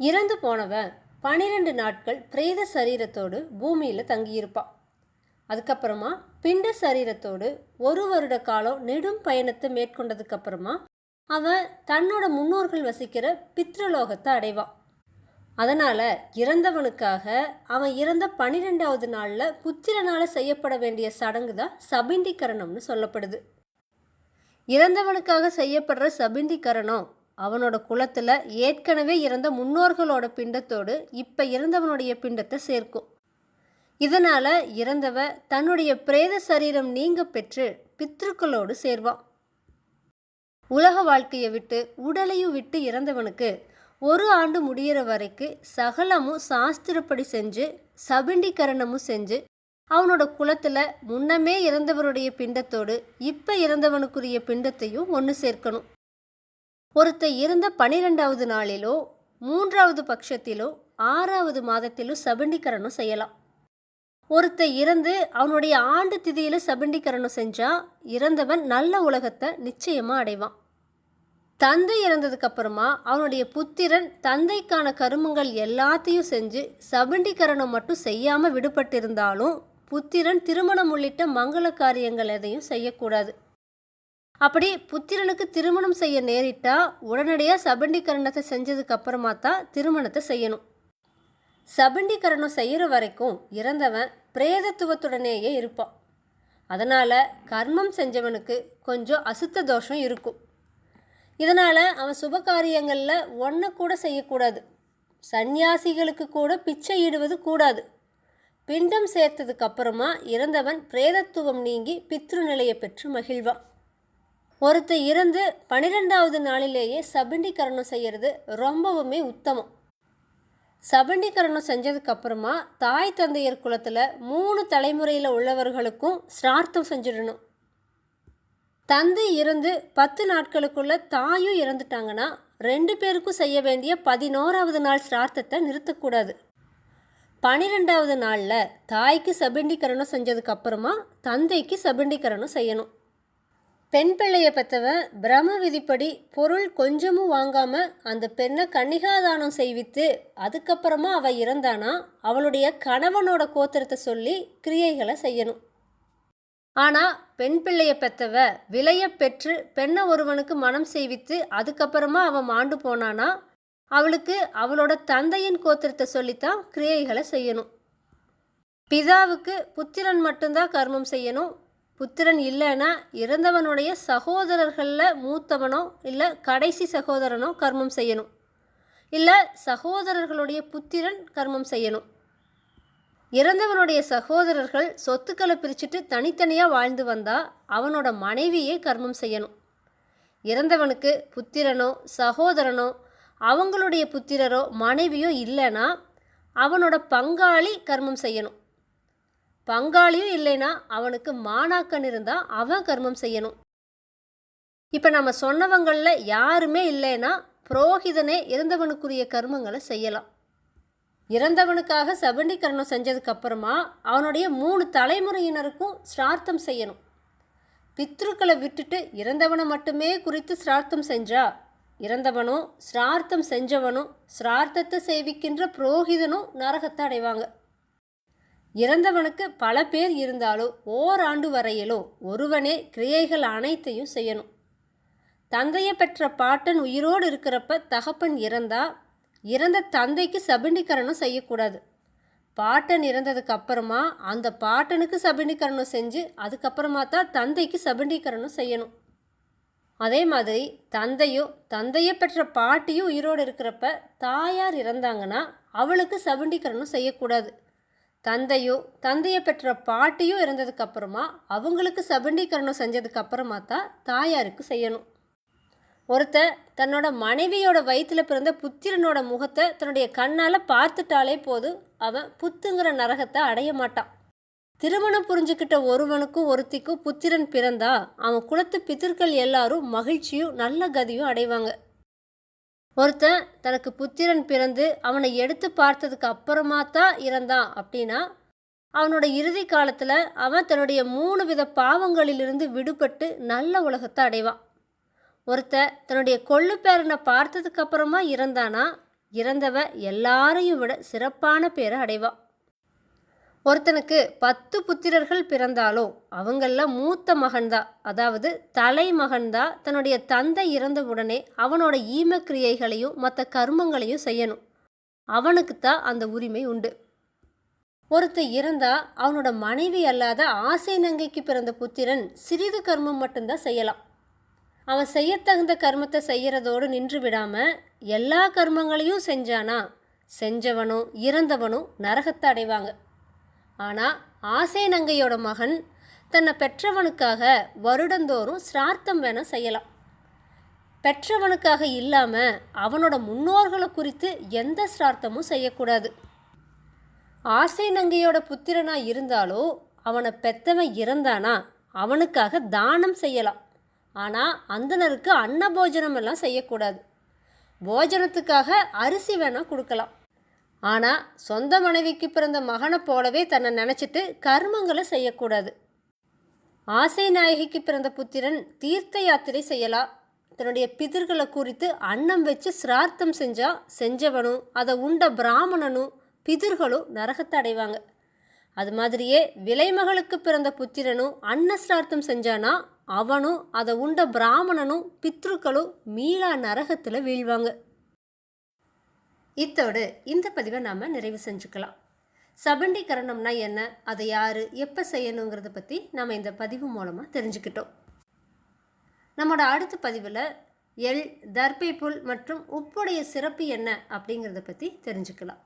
இறந்து போனவன் பனிரெண்டு நாட்கள் பிரேத சரீரத்தோடு பூமியில் தங்கியிருப்பான் அதுக்கப்புறமா பிண்ட சரீரத்தோடு ஒரு வருட காலம் நெடும் பயணத்தை மேற்கொண்டதுக்கப்புறமா அவன் தன்னோட முன்னோர்கள் வசிக்கிற பித்ருலோகத்தை அடைவான் அதனால் இறந்தவனுக்காக அவன் இறந்த பனிரெண்டாவது நாளில் புத்திரனால் செய்யப்பட வேண்டிய சடங்கு தான் சபிண்டிகரணம்னு சொல்லப்படுது. இறந்தவனுக்காக செய்யப்படுற சபிண்டிகரணம் அவனோட குலத்தில் ஏற்கனவே இறந்த முன்னோர்களோட பிண்டத்தோடு இப்போ இறந்தவனுடைய பிண்டத்தை சேர்க்கும். இதனால் இறந்தவ தன்னுடைய பிரேத சரீரம் நீங்க பெற்று பித்ருக்களோடு சேர்வான். உலக வாழ்க்கையை விட்டு உடலையும் விட்டு இறந்தவனுக்கு ஒரு ஆண்டு முடியிற வரைக்கு சகலமும் சாஸ்திரப்படி செஞ்சு சபிண்டிகரணமும் செஞ்சு அவனோட குலத்தில் முன்னமே இறந்தவருடைய பிண்டத்தோடு இப்போ இறந்தவனுக்குரிய பிண்டத்தையும் ஒன்று சேர்க்கணும். ஒருத்த இறந்த பனிரெண்டாவது நாளிலோ மூன்றாவது பட்சத்திலோ ஆறாவது மாதத்திலோ சபிண்டிகரணம் செய்யலாம். ஒருத்த இறந்து அவனுடைய ஆண்டு திதியில் சபிண்டிகரணம் செஞ்சால் இறந்தவன் நல்ல உலகத்தை நிச்சயமாக அடைவான். தந்தை இறந்ததுக்கப்புறமா அவனுடைய புத்திரன் தந்தைக்கான கருமங்கள் எல்லாத்தையும் செஞ்சு சபிண்டிகரணம் மட்டும் செய்யாமல் விடுபட்டிருந்தாலும் புத்திரன் திருமணம் உள்ளிட்ட மங்கள காரியங்கள் எதையும் செய்யக்கூடாது. அப்படி புத்திரனுக்கு திருமணம் செய்ய நேரிட்டா உடனடியாக சபண்டிகரணத்தை செஞ்சதுக்கு அப்புறமா தான் திருமணத்தை செய்யணும். சபண்டிகரணம் செய்கிற வரைக்கும் இறந்தவன் பிரேதத்துவத்துடனேயே இருப்பான். அதனால் கர்மம் செஞ்சவனுக்கு கொஞ்சம் அசுத்த தோஷம் இருக்கும். இதனால் அவன் சுபகாரியங்களில் ஒன்றை கூட செய்யக்கூடாது. சந்நியாசிகளுக்கு கூட பிச்சை இடுவது கூடாது. பிண்டம் சேர்த்ததுக்கு அப்புறமா இறந்தவன் பிரேதத்துவம் நீங்கி பித்ரு நிலையை பெற்று மகிழ்வான். ஒருத்தர் இறந்து பன்னிரெண்டாவது நாளிலேயே சபிண்டிகரணம் செய்கிறது ரொம்பவுமே உத்தமம். சபிண்டிகரணம் செஞ்சதுக்கப்புறமா தாய் தந்தையர் குலத்தில் மூணு தலைமுறையில் உள்ளவர்களுக்கும் சிரார்த்தம் செஞ்சிடணும். தந்தை இறந்து பத்து நாட்களுக்குள்ள தாயும் இறந்துட்டாங்கன்னா ரெண்டு பேருக்கும் செய்ய வேண்டிய பதினோராவது நாள் சிரார்த்தத்தை நிறுத்தக்கூடாது. பனிரெண்டாவது நாளில் தாய்க்கு சபிண்டிகரணம் செஞ்சதுக்கப்புறமா தந்தைக்கு சபிண்டிகரணம் செய்யணும். பெண் பிள்ளையை பெற்றவன் பிரம விதிப்படி பொருள் கொஞ்சமும் வாங்காம அந்த பெண்ணை கன்னிகாதானம் செய்வித்து அதுக்கப்புறமா அவ இறந்தானா அவளுடைய கணவனோட கோத்திரத்தை சொல்லி கிரியைகளை செய்யணும். ஆனால் பெண் பிள்ளையை பெற்றவ விலையை பெற்று பெண்ணை ஒருவனுக்கு மனம் செய்வித்து அதுக்கப்புறமா அவன் மாண்டு போனானா அவளுக்கு அவளோட தந்தையின் கோத்திரத்தை சொல்லித்தான் கிரியைகளை செய்யணும். பிதாவுக்கு புத்திரன் மட்டும்தான் கர்மம் செய்யணும் புத்திரன் இல்லைன்னா இறந்தவனுடைய சகோதரர்களில் மூத்தவனோ இல்லை கடைசி சகோதரனோ கர்மம் செய்யணும். இல்லை சகோதரர்களுடைய புத்திரன் கர்மம் செய்யணும். இறந்தவனுடைய சகோதரர்கள் சொத்துக்களை பிரிச்சுட்டு தனித்தனியாக வாழ்ந்து வந்தால் அவனோட மனைவியே கர்மம் செய்யணும். இறந்தவனுக்கு புத்திரனோ சகோதரனோ அவங்களுடைய புத்திரரோ மனைவியோ இல்லைன்னா அவனோட பங்காளி கர்மம் செய்யணும். பங்காளியும் இல்லைன்னா அவனுக்கு மாணாக்கன் இருந்தால் அவன் கர்மம் செய்யணும். இப்போ நம்ம சொன்னவங்களில் யாருமே இல்லைன்னா புரோகிதனே இறந்தவனுக்குரிய கர்மங்களை செய்யலாம். இறந்தவனுக்காக சபண்டீகரணம் செஞ்சதுக்கப்புறமா அவனுடைய மூணு தலைமுறையினருக்கும் சிரார்த்தம் செய்யணும். பித்ருக்களை விட்டுட்டு இறந்தவனை மட்டுமே குறித்து சிரார்த்தம் செஞ்சா இறந்தவனும் சிரார்த்தம் செஞ்சவனும் சிரார்த்தத்தை சேவிக்கின்ற புரோகிதனும் நரகத்தை அடைவாங்க. இறந்தவனுக்கு பல பேர் இருந்தாலும் ஓராண்டு வரையிலும் ஒருவனே கிரியைகள் அனைத்தையும் செய்யணும். தந்தையை பெற்ற பாட்டன் உயிரோடு இருக்கிறப்ப தகப்பன் இறந்தா இறந்த தந்தைக்கு சபிண்டிகரணம் செய்யக்கூடாது. பாட்டன் இறந்ததுக்கு அப்புறமா அந்த பாட்டனுக்கு சபிண்டிகரணம் செஞ்சு அதுக்கப்புறமா தான் தந்தைக்கு சபிண்டிகரணம் செய்யணும். அதே மாதிரி தந்தையும் தந்தையை பெற்ற பாட்டியும் உயிரோடு இருக்கிறப்ப தாயார் இறந்தாங்கன்னா அவளுக்கு சபிண்டிகரணம் செய்யக்கூடாது. தந்தையும் தந்தையை பெற்ற பாட்டியும் இருந்ததுக்கப்புறமா அப்புறமா அவங்களுக்கு சபண்டீகரணம் செஞ்சதுக்கு அப்புறமா தான் தாயாருக்கு செய்யணும். ஒருத்தன் தன்னோட மனைவியோட வயிற்றில் பிறந்த புத்திரனோட முகத்தை தன்னுடைய கண்ணால் பார்த்துட்டாலே போதும் அவன் புத்துங்கிற நரகத்தை அடைய மாட்டான். திருமணம் புரிஞ்சுக்கிட்ட ஒருவனுக்கும் ஒருத்திக்கும் புத்திரன் பிறந்தா அவன் குலத்து பித்திருக்கள் எல்லாரும் மகிழ்ச்சியும் நல்ல கதியும் அடைவாங்க. ஒருத்தன் தனக்கு புத்திரன் பிறந்து அவனை எடுத்து பார்த்ததுக்கு அப்புறமா தான் இறந்தான் அப்படின்னா அவனோட இறுதி காலத்தில் அவன் தன்னுடைய மூணு வித பாவங்களிலிருந்து விடுபட்டு நல்ல உலகத்தை அடைவான். ஒருத்த தன்னுடைய கொள்ளு பேரனை பார்த்ததுக்கு அப்புறமா இறந்தானா இறந்தவ எல்லாரையும் விட சிறப்பான பேரை அடைவான் ஒருத்தனுக்கு பத்து புத்திரர்கள் பிறந்தாலும் அவங்கெல்லாம் மூத்த மகன்தான் அதாவது தலைமகன்தான் தன்னுடைய தந்தை இறந்த உடனே அவனோட ஈமக்கிரியைகளையும் மற்ற கர்மங்களையும் செய்யணும். அவனுக்கு தான் அந்த உரிமை உண்டு. ஒருத்தன் இறந்தா அவனோட மனைவி அல்லாத ஆசை நங்கைக்கு பிறந்த புத்திரன் சிறிது கர்மம் மட்டும்தான் செய்யலாம். அவன் செய்யத்தகுந்த கர்மத்தை செய்யறதோடு நின்று விடாமல் எல்லா கர்மங்களையும் செஞ்சானா செஞ்சவனும் இறந்தவனும் நரகத்தை அடைவாங்க. ஆனால் ஆசைநங்கையோட மகன் தன்னை பெற்றவனுக்காக வருடந்தோறும் சிரார்த்தம் வேணால் செய்யலாம். பெற்றவனுக்காக இல்லாமல் அவனோட முன்னோர்களை குறித்து எந்த சிரார்த்தமும் செய்யக்கூடாது. ஆசை நங்கையோட புத்திரனாக இருந்தாலோ அவனை பெத்தவன் இறந்தானா அவனுக்காக தானம் செய்யலாம். ஆனால் அந்தனருக்கு அன்னபோஜனம் எல்லாம் செய்யக்கூடாது. போஜனத்துக்காக அரிசி வேணால் கொடுக்கலாம். ஆனால் சொந்த மனைவிக்கு பிறந்த மகனை போலவே தன்னை நினச்சிட்டு கர்மங்களை செய்யக்கூடாது. ஆசை நாயகிக்கு பிறந்த புத்திரன் தீர்த்த யாத்திரை செய்யலாம் தன்னுடைய பிதர்களை குறித்து அன்னம் வச்சு சிரார்த்தம் செஞ்சால் செஞ்சவனும் அதை உண்ட பிராமணனும் பிதர்களும் நரகத்தை அடைவாங்க. அது மாதிரியே விலைமகளுக்கு பிறந்த புத்திரனும் அன்ன சிரார்த்தம் செஞ்சானா அவனும் அதை உண்ட பிராமணனும் பித்ருக்களும் மீளா நரகத்தில் வீழ்வாங்க. இத்தோடு இந்த பதிவை நாம் நிறைவு செஞ்சுக்கலாம். சபண்டீகரணம்னா என்ன? அதை யார்? எப்போ செய்யணுங்கிறத பற்றி நம்ம இந்த பதிவு மூலமாக தெரிஞ்சுக்கிட்டோம். நம்மளோட அடுத்த பதிவில் எள் தர்பை புல் மற்றும் உப்புடைய சிறப்பு என்ன அப்படிங்கிறத பற்றி தெரிஞ்சுக்கலாம்.